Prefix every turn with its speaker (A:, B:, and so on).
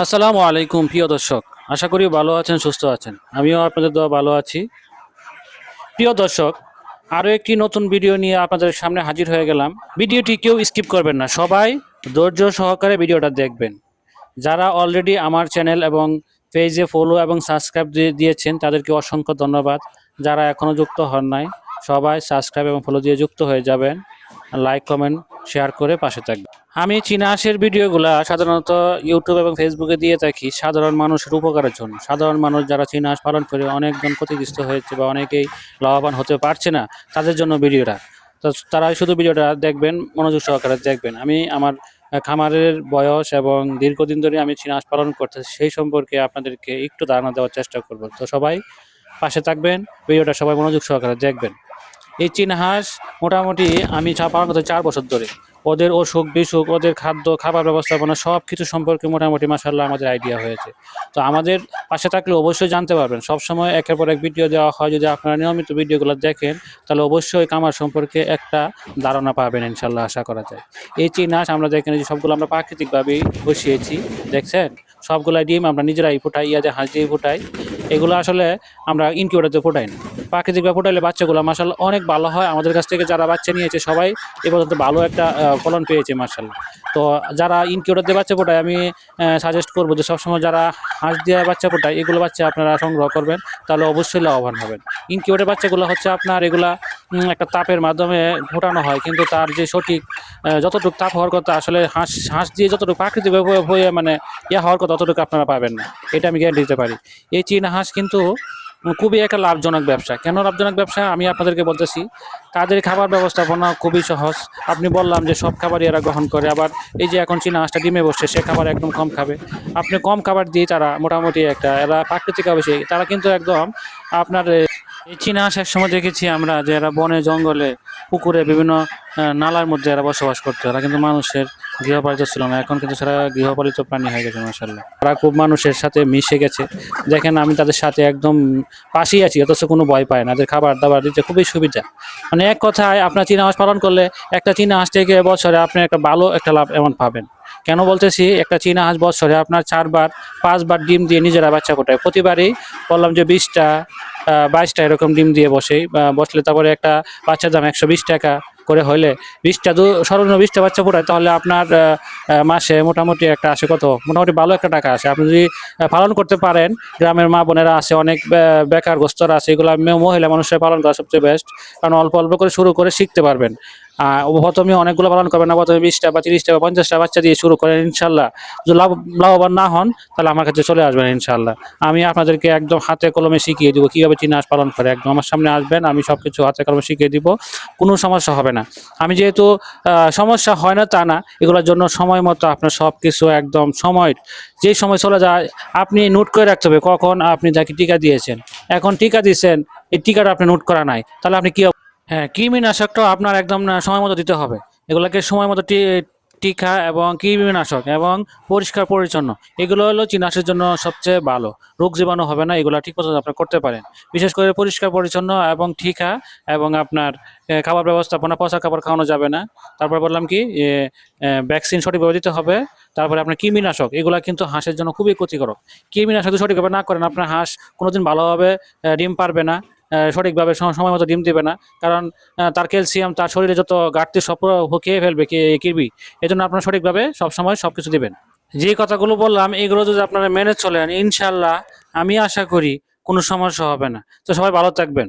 A: আসসালামু আলাইকুম, প্রিয় দর্শক। আশা করি ভালো আছেন, সুস্থ আছেন। আমিও আপনাদের দোয়া ভালো আছি। প্রিয় দর্শক, আরও একটি নতুন ভিডিও নিয়ে আপনাদের সামনে হাজির হয়ে গেলাম। ভিডিওটি কেউ স্কিপ করবেন না। সবাই ধৈর্য সহকারে ভিডিওটা দেখবেন। যারা অলরেডি আমার চ্যানেল এবং পেজে ফলো এবং সাবস্ক্রাইব দিয়েছেন, তাদেরকে অসংখ্য ধন্যবাদ। যারা এখনও যুক্ত হন নাই, সবাই সাবস্ক্রাইব এবং ফলো দিয়ে যুক্ত হয়ে যাবেন। লাইক কমেন্ট শেয়ার করে পাশে থাকবেন। আমি চীনা হাঁসের ভিডিওগুলা সাধারণত ইউটিউব এবং ফেসবুকে দিয়ে থাকি। সাধারণ মানুষের উপকারের জন্য। সাধারণ মানুষ যারা চীনা হাঁস পালন করে অনেকজন ক্ষতিগ্রস্ত হয়েছে বা অনেকেই লাভবান হতে পারছে না, তাদের জন্য ভিডিওটা। তো তারা শুধু ভিডিওটা দেখবেন, মনোযোগ সহকারে দেখবেন। আমি আমার খামারের বয়স এবং দীর্ঘদিন ধরে আমি চীনা হাঁস পালন করতেছি, সেই সম্পর্কে আপনাদেরকে একটু ধারণা দেওয়ার চেষ্টা করব। তো সবাই পাশে থাকবেন, ভিডিওটা সবাই মনোযোগ সহকারে দেখবেন। এই চীনা হাঁস মোটামুটি আমি পালন করতে চার বছর ধরে। ওদের অসুখ, বিসুখ, ওদের খাদ্য, খাবার ব্যবস্থাপনা সব কিছু সম্পর্কে মোটামুটি মাসাল্লাহ আমাদের আইডিয়া হয়েছে। তো আমাদের পাশে থাকলে অবশ্যই জানতে পারবেন। সবসময় একের পর এক ভিডিও দেওয়া হয়। যদি আপনারা নিয়মিত ভিডিওগুলো দেখেন, তাহলে অবশ্যই কামার সম্পর্কে একটা ধারণা পাবেন ইনশাল্লাহ আশা করা যায়। এই চীনা হাঁস আমরা দেখেন যে সবগুলো আমরা প্রাকৃতিকভাবেই বসিয়েছি, দেখছেন? সবগুলা ডিম আমরা নিজেরাই ফুটাই ইয়াতে হাঁস দিয়ে ফুটাই। এগুলো আসলে আমরা ইনকিউবেটারতে ফুটাই না। প্রাকৃতিকভাবে ফুটাইলে বাচ্চাগুলো মাসাল্লাহ অনেক ভালো হয়। আমাদের কাছ থেকে যারা বাচ্চা নিয়েছে সবাই এ পর্যন্ত ভালো একটা ফলন পেয়েছে মার্শাল্লাহ তো যারা ইনকিউবেটার দিয়ে বাচ্চা ফোটায়, আমি সাজেস্ট করব যে সবসময় যারা হাঁস দিয়ে বাচ্চা ফোটায়, এগুলো বাচ্চা আপনারা সংগ্রহ করবেন। তাহলে অবশ্যই লাভবান হবেন। ইনকিউবেটার বাচ্চাগুলো হচ্ছে আপনার এগুলা একটা তাপের মাধ্যমে ফোটানো হয়। কিন্তু তার যে সঠিক যতটুকু তাপ হওয়ার কথা, আসলে হাঁস হাঁস দিয়ে যতটুকু প্রাকৃতিকভাবে হয়ে মানে ইয়ে হওয়ার কথা, ততটুকু আপনারা পাবেন না। এটা আমি গ্যারান্টি দিতে পারি। এই চীনা কিন্তু খুবই একটা লাভজনক ব্যবসা। কেন লাভজনক ব্যবসা? আমি আপনাদেরকে বলতেছি, তাদের খাবার ব্যবস্থাপনা খুবই সহজ। আপনি বললাম যে সব খাবারই এরা গ্রহণ করে, আবার এই যে এখন চীনা হাঁসটা ডিমে বসছে, সে খাবার একদম কম খাবে। আপনি কম খাবার দিয়ে তারা মোটামুটি একটা, এরা প্রাকৃতিক অবশ্যই, তারা কিন্তু একদম আপনার এই চীনা হাঁস এক সময় দেখেছি আমরা যে এরা বনে, জঙ্গলে, পুকুরে বিভিন্ন নালার মধ্যে এরা বসবাস করতো এরা কিন্তু মানুষের গৃহপালিত ছিল না। এখন কিন্তু সারা গৃহপালিত প্রাণী হয়ে গেছে মাসাল্লাহ তারা খুব মানুষের সাথে মিশে গেছে। দেখেন, আমি তাদের সাথে একদম পাশেই আছি, অথচ কোনো ভয় পায় না। তাদের খাবার দাবার দিতে খুবই সুবিধা। মানে এক কথায়, আপনার চীনা হাঁস পালন করলে একটা চীনা হাঁস থেকে বছরে আপনি একটা ভালো একটা লাভ এমন পাবেন। কেন বলতেছি? একটা চীনা হাঁস বছরে আপনার চারবার, পাঁচবার ডিম দিয়ে নিজেরা বাচ্চা ফোটায়। প্রতিবারই বললাম যে বিশটা বাইশটা এরকম ডিম দিয়ে বসে বসলে তারপরে একটা বাচ্চার দাম একশো বিশ টাকা করে হলে বিশটা দু, সর্বনিম্ন বিশটা বাচ্চা ফোটায়, তাহলে আপনার মাসে মোটামুটি একটা আসে কত? মোটামুটি ভালো একটা টাকা আসে। আপনি যদি পালন করতে পারেন, গ্রামের মা বোনেরা আছে, অনেক বেকার গোস্তরা আছে, এগুলো মহিলা মানুষের পালন করা সবচেয়ে বেস্ট কারণ অল্প অল্প করে শুরু করে শিখতে পারবেন। প্রথমে অনেকগুলো পালন করবেন না, প্রথমে বিশটা বা তিরিশটা বা পঞ্চাশটা বাচ্চা দিয়ে শুরু করেন ইনশাল্লাহ যদি লাভ লাভবান না হন, তাহলে আমার কাছে চলে আসবেন ইনশাল্লাহ আমি আপনাদেরকে একদম হাতে কলমে শিখিয়ে দিব কীভাবে চীনা হাঁস পালন করে। একদম আমার সামনে আসবেন, আমি সব কিছু হাতে কলমে শিখিয়ে দিব, কোনো সমস্যা হবে না। আমি যেহেতু সমস্যা হয় না তা না, এগুলোর জন্য সময় মতো আপনার সব কিছু একদম সময় যেই সময় চলে যায়, আপনি নোট করে রাখতে হবে কখন আপনি যাকে টিকা দিয়েছেন। এখন টিকা দিয়েছেন, এই টিকাটা আপনি নোট করা নাই, তাহলে আপনি কি হ্যাঁ কৃমিনাশকটাও আপনার একদম সময় মতো দিতে হবে। এগুলোকে সময় মতো টিকা এবং কৃমিনাশক এবং পরিষ্কার পরিচ্ছন্ন, এগুলো হলো চিনাশের জন্য সবচেয়ে ভালো। রোগ জীবাণু হবে না, এগুলো ঠিক মতো আপনি করতে পারেন। বিশেষ করে পরিষ্কার পরিচ্ছন্ন এবং ঠিকা এবং আপনার খাবার ব্যবস্থাপনা, পচা খাবার খাওয়ানো যাবে না। তারপর বললাম কি ভ্যাকসিন সঠিকভাবে দিতে হবে। তারপরে আপনার কৃমিনাশক, এগুলো কিন্তু হাঁসের জন্য খুবই ক্ষতিকারক। কৃমিনাশক যদি সঠিকভাবে না করেন, আপনার হাঁস কোনোদিন ভালোভাবে ডিম পারবে না। সঠিকভাবে সময় মতো ডিম দেবে না। কারণ তার ক্যালসিয়াম, তার শরীরে যত ঘাটতি সব খেয়ে ফেলবে কিরবি। এই জন্য আপনার সঠিকভাবে সবসময় সব কিছু দেবেন। যে কথাগুলো বললাম, এগুলো যদি আপনারা মেনে চলেন, ইনশাল্লাহ, আমি আশা করি কোনো সমস্যা হবে না। তো সবাই ভালো থাকবেন।